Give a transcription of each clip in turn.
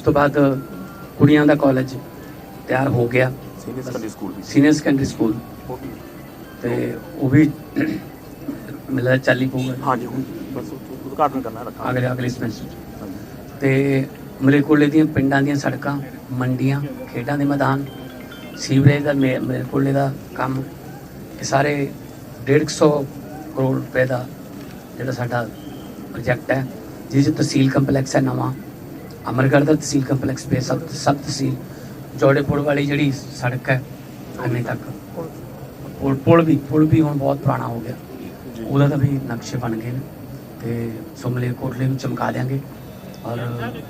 ਉਸ ਤੋਂ ਬਾਅਦ ਕੁੜੀਆਂ ਦਾ ਕਾਲਜ ਤਿਆਰ ਹੋ ਗਿਆ। ਸੀਨੀਅਰ ਸੈਕੰਡਰੀ ਸਕੂਲ ਵੀ। ਸੀਨੀਅਰ ਸੈਕੰਡਰੀ ਸਕੂਲ ਤੇ ਉਹ ਵੀ ਮਿਲਦਾ ਚੱਲ ਪਊਗਾ ਹਾਂਜੀ ਹੁਣ ਬਸ ਉਦਘਾਟਨ ਕਰਨਾ ਰੱਖਾਂ ਅਗਲੇ ਅਗਲੇ ਸਮੈਸਟਰ 'ਚ। ਤੇ ਮਲੇਕੋਲੇ ਦੀਆਂ ਪਿੰਡਾਂ ਦੀਆਂ ਸੜਕਾਂ ਮੰਡੀਆਂ ਖੇਡਾਂ ਦੇ ਮੈਦਾਨ ਸੀਵਰੇਜ ਦਾ ਮੇ- ਮਲੇਕੋਲੇ ਦਾ ਕੰਮ ਇਹ ਸਾਰੇ 150 ਕਰੋੜ ਰੁਪਏ ਦਾ ਜਿਹੜਾ ਸਾਡਾ ਪ੍ਰੋਜੈਕਟ ਹੈ ਜਿਸ ਤਹਿਸੀਲ ਕੰਪਲੈਕਸ ਹੈ ਨਵਾਂ। ਅਮਰਗੜ੍ਹ ਦਾ ਤਹਿਸੀਲ ਕੰਪਲੈਕਸ ਪੇ ਸਬ ਸਬ ਤਹਿਸੀਲ ਜੋੜੇਪੁਰ ਵਾਲੀ ਜਿਹੜੀ ਸੜਕ ਹੈ ਅੰਨੇ ਤੱਕ। ਪੁਲ ਪੁਲ ਵੀ ਪੁਲ ਵੀ ਹੁਣ ਬਹੁਤ ਪੁਰਾਣਾ ਹੋ ਗਿਆ। ਉਹਦਾ ਤਾਂ ਵੀ ਨਕਸ਼ੇ ਬਣ ਗਏ ਨੇ ਤੇ ਸੁਮਲੇ ਕੋਟਲੇ ਨੂੰ ਚਮਕਾ ਦਿਆਂਗੇ। ਔਰ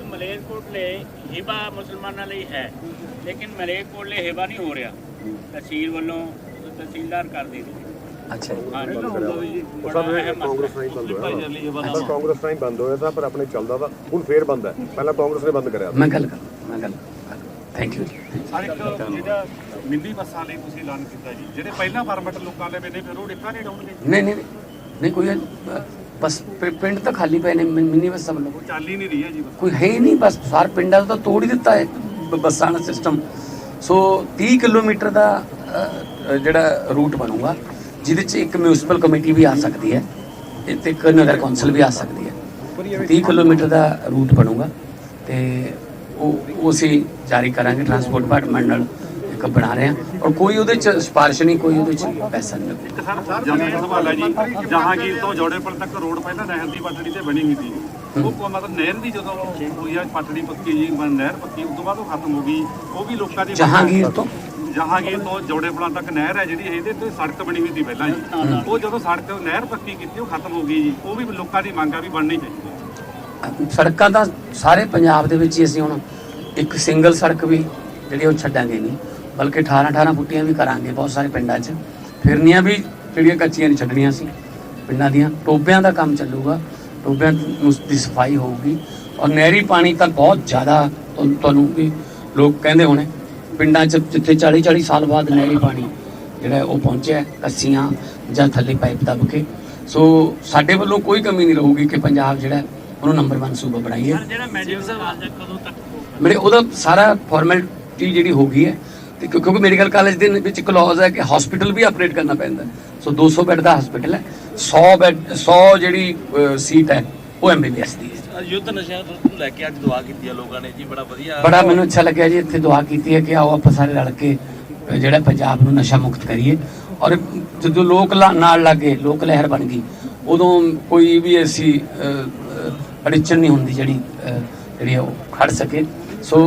ਮਲੇਰਕੋਟਲੇ ਹਿਬਾ ਮੁਸਲਮਾਨਾਂ ਲਈ ਹੈ ਲੇਕਿਨ ਮਲੇਰਕੋਟਲੇ ਹਿਬਾ ਨਹੀਂ ਹੋ ਰਿਹਾ। ਤਹਿਸੀਲ ਵੱਲੋਂ ਤਹਿਸੀਲਦਾਰ ਕਰ ਦੇ ਅੱਛਾ ਜੀ। ਹਾਂਜੀ ਉਹ ਬੜਾ ਸਭ ਅਹਿਮ ਮਸਲਾ। ਕਾਂਗਰਸ ਨਾਲ ਹੀ ਬੰਦ ਹੋਇਆ। ਹੈ। ਬਸ ਕਾਂਗਰਸ ਨਾਲ ਹੀ ਬੰਦ ਹੋਇਆ ਤਾਂ ਪਰ ਆਪਣੇ ਚੱਲਦਾ ਤਾਂ ਹੁਣ ਫੇਰ ਬੰਦ ਹੈ। ਪਹਿਲਾਂ ਕਾਂਗਰਸ ਨੇ ਬੰਦ ਕਰਿਆ ਮੈਂ ਗੱਲ ਕਰ ਮੈਂ ਗੱਲ ਥੈਂਕ ਯੂ ਹਰ ਇੱਕ ਜਿਹੜਾ ਮਿੰਨੀ ਬੱਸਾਂ ਲਈ ਤੁਸੀਂ ਐਲਾਨ ਕੀਤਾ ਜੀ ਜਿਹੜੇ ਪਹਿਲਾਂ ਪਰਮਿਟ ਲੋਕਾਂ ਦੇ ਵੇਲੇ ਫਿਰ ਉਹ ਡਿੱਕਾ ਨਹੀਂ ਡਾਉਣਗੇ ਨਹੀਂ ਨਹੀਂ ਨਹੀਂ। ਕੋਈ ਅ, ਬਸ ਪਿ- ਪਿੰਡ ਤਾਂ ਖਾਲੀ ਪਏ ਨੇ ਮਿ- ਮਿੰਨੀ ਬੱਸਾਂ ਵੱਲੋਂ ਉਹ ਚੱਲ ਹੀ ਨਹੀਂ ਰਹੀ ਹੈ ਜੀ। ਬੱਸ ਕੋਈ ਹੈ ਹੀ ਨਹੀਂ ਬਸ ਸਾਰ ਪਿੰਡਾਂ ਦਾ ਤਾਂ ਤੋੜ ਹੀ ਦਿੱਤਾ ਹੈ ਬੱਸਾਂ ਦਾ ਸਿਸਟਮ ਸੋ 30 ਕਿਲੋਮੀਟਰ ਦਾ ਜਿਹੜਾ ਰੂਟ ਬਣੂਗਾ ਜਿਹਦੇ 'ਚ ਇੱਕ ਮਿਊਨਿਸਪਲ ਕਮੇਟੀ ਵੀ ਆ ਸਕਦੀ ਹੈ ਤੇ ਇੱਕ ਨਗਰ ਕੌਂਸਲ ਵੀ ਆ ਸਕਦੀ ਹੈ। 30 ਕਿਲੋਮੀਟਰ ਦਾ ਰੂਟ ਬਣੂਗਾ ਤੇ ਉਹ ਉਹ ਅਸੀਂ ਜਾਰੀ ਕਰਾਂਗੇ ਟਰਾਂਸਪੋਰਟ ਡਿਪਾਰਟਮੈਂਟ ਨਾਲ ਇੱਕ ਬਣਾ ਰਹੇ ਹਾਂ। ਔਰ ਕੋਈ ਉਹਦੇ 'ਚ ਸਿਫਾਰਿਸ਼ ਨਹੀਂ ਕੋਈ ਉਹਦੇ 'ਚ ਪੈਸਾ ਨਹੀਂ ਲੱਗਦਾ। ਇੱਕ ਸਰ ਜਮੀਨ ਸਵਾਲ ਹੈ ਜੀ ਜਹਾਂਗੀਰ ਤੋਂ ਜੋੜੇਪੁਰ ਤੱਕ ਰੋਡ ਪਹਿਲਾਂ ਨਹਿਰ ਦੀ ਪਟੜੀ ਤੇ ਬਣੀ ਹੋਈ ਸੀ। ਉਹ ਮਤਲਬ ਨਹਿਰ ਦੀ ਜਦੋਂ ਹੋਈ ਆ ਪਟੜੀ ਪੱਕੀ ਜੀ ਬਣ- ਨਹਿਰ ਪੱਕੀ ਉਸ ਤੋਂ ਬਾਅਦ ਉਹ ਖਤਮ ਹੋ ਗਈ। ਉਹ ਵੀ ਲੋਕਾਂ ਦੀ ਜਹਾਂਗੀਰ ਤੋਂ? ਜਹਾਂਗੀਰ ਤੋਂ ਜੋੜੇਪੁਰਾਂ ਤੱਕ ਨਹਿਰ ਹੈ ਜਿਹੜੀ ਇਹਦੇ ਤੇ ਸੜਕ ਬਣੀ ਹੋਈ ਸੀ ਪਹਿਲਾਂ ਜੀ। ਉਹ ਜਦੋਂ ਸੜਕ ਨਹਿਰ ਪੱਕੀ ਕੀਤੀ ਉਹ ਖਤਮ ਹੋ ਗਈ ਜੀ। ਉਹ ਵੀ ਲੋਕਾਂ ਦੀ ਮੰਗ ਆ ਵੀ ਬਣਨੀ ਚਾਹੀਦੀ ਸੜਕਾਂ ਤਾਂ ਸਾਰੇ ਪੰਜਾਬ ਦੇ ਵਿੱਚ ਹੀ ਅਸੀਂ ਹੁਣ ਇੱਕ ਸਿੰਗਲ ਸੜਕ ਵੀ ਜਿਹੜੀ ਉਹ ਛੱਡਾਂਗੇ ਨਹੀਂ ਬਲਕਿ 18 18 ਫੁੱਟੀਆਂ ਵੀ ਕਰਾਂਗੇ ਬਹੁਤ ਸਾਰੇ ਪਿੰਡਾਂ 'ਚ। ਫਿਰਨੀਆਂ ਵੀ ਜਿਹੜੀਆਂ ਕੱਚੀਆਂ ਨਹੀਂ ਛੱਡਣੀਆਂ ਸੀ ਪਿੰਡਾਂ ਦੀਆਂ। ਟੋਬਿਆਂ ਦਾ ਕੰਮ ਚੱਲੂਗਾ ਟੋਬਿਆਂ ਨੂੰ ਦੀ ਸਫ਼ਾਈ ਹੋਊਗੀ। ਔਰ ਨਹਿਰੀ ਪਾਣੀ ਤਾਂ ਬਹੁਤ ਜ਼ਿਆਦਾ ਤੁਹਾਨੂੰ ਵੀ ਲੋਕ ਕਹਿੰਦੇ ਹੋਣੇ ਪਿੰਡਾਂ 'ਚ ਜਿੱਥੇ 40 40 ਸਾਲ ਬਾਅਦ ਨਹਿਰੀ ਪਾਣੀ ਜਿਹੜਾ ਉਹ ਪਹੁੰਚਿਆ ਕੱਸੀਆਂ ਜਾਂ ਥੱਲੇ ਪਾਈਪ ਦੱਬ ਕੇ। ਸੋ ਸਾਡੇ ਵੱਲੋਂ ਕੋਈ ਕਮੀ ਨਹੀਂ ਰਹੂਗੀ ਕਿ ਪੰਜਾਬ ਜਿਹੜਾ ਉਹਨੂੰ ਨੰਬਰ 1 ਸੂਬਾ ਬਣਾਈਏ। ਜਿਹੜਾ ਮੈਡੀਕਲ ਕਾਲਜ ਕਦੋਂ ਤੱਕ ਹੋਊਗਾ? ਮੇਰੇ ਉਹਦਾ ਸਾਰਾ ਫਾਰਮੈਲਿਟੀ ਜਿਹੜੀ ਹੋ ਗਈ ਹੈ ਤੇ ਕਿਉਂ- ਕਿਉਂਕਿ ਮੈਡੀਕਲ ਕਾਲਜ ਦੇ ਵਿੱਚ ਕਲੌਜ਼ ਹੈ ਕਿ ਹਸਪੀਟਲ ਵੀ ਆਪਰੇਟ ਕਰਨਾ ਪੈਂਦਾ। ਸੋ 200 ਬੈੱਡ ਦਾ ਹਸਪੀਟਲ ਹੈ 100 ਬੈੱਡ 100 ਜਿਹੜੀ ਸੀਟ ਹੈ ਉਹ ਐਮਬੀਬੀਐਸ ਦੀ ਹੈ। ਯੁੱਧ ਨਸ਼ਿਆਂ ਨੂੰ ਲੈ ਕੇ ਅੱਜ ਦੁਆ ਕੀਤੀ ਆ ਲੋਕਾਂ ਨੇ ਜੀ ਬੜਾ ਵਧੀਆ। ਬੜਾ ਮੈਨੂੰ ਅੱਛਾ ਲੱਗਿਆ ਜੀ ਇੱਥੇ ਦੁਆ ਕੀਤੀ ਹੈ ਕਿ ਆਓ ਆਪਾਂ ਸਾਰੇ ਰਲ ਕੇ ਜਿਹੜਾ ਪੰਜਾਬ ਨੂੰ ਨਸ਼ਾ ਮੁਕਤ ਕਰੀਏ। ਔਰ ਜਦੋਂ ਲੋਕ ਨਾਲ ਲੱਗੇ ਲੋਕ ਲਹਿਰ ਬਣ ਗਈ ਉਦੋਂ ਕੋਈ ਵੀ ਐਸੀ ਅੜਿਚਣ ਨਹੀਂ ਹੁੰਦੀ ਜਿਹੜੀ ਜਿਹੜੀ ਉਹ ਖੜ ਸਕੇ। ਸੋ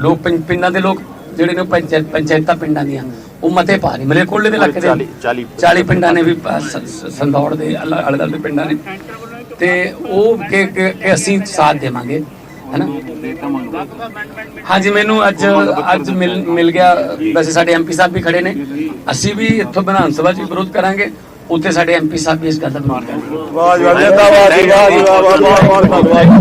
ਲੋਕ ਪਿੰਡਾਂ ਦੇ ਲੋਕ ਜਿਹੜੇ ਨੇ ਪੰਚਾਇਤ ਪੰਚਾਇਤਾਂ ਪਿੰਡਾਂ ਦੀਆਂ ਉਹ ਮਤੇ ਪਾ ਰਹੀ। ਮਲੇ ਕੋਲੇ ਦੇ ਇਲਾਕੇ ਦੇ 40 40 40 ਪਿੰਡਾਂ ਨੇ ਵੀ ਸੰਦੌੜ ਦੇ ਅਲੱਗ ਅਲੱਗ ਪਿੰਡਾਂ ਨੇ। ਤੇ ਉਹ ਕਿ ਕਿ- ਅਸੀਂ ਸਾਥ ਦੇਵਾਂਗੇ, ਹੈਨਾ? ਹਾਂਜੀ, ਮੈਨੂੰ ਅੱਜ ਅੱਜ ਮਿਲ ਮਿਲ ਗਿਆ। ਵੈਸੇ ਸਾਡੇ ਐਮਪੀ ਸਾਹਿਬ ਵੀ ਖੜੇ ਨੇ। ਅਸੀਂ ਵੀ ਇੱਥੋਂ ਵਿਧਾਨ ਸਭਾ 'ਚ ਵੀ ਵਿਰੋਧ ਕਰਾਂਗੇ। ਉੱਥੇ ਸਾਡੇ ਐਮਪੀ ਸਾਹਿਬ ਵੀ ਇਸ ਗੱਲ ਦਾ ਵਿਰੋਧ ਕਰਨਗੇ। ਵਾਹ ਵਾਹ ਜਿੰਦਾਬਾਦ ਜੀ, ਵਾਹ ਵਾਹ ਵਾਹ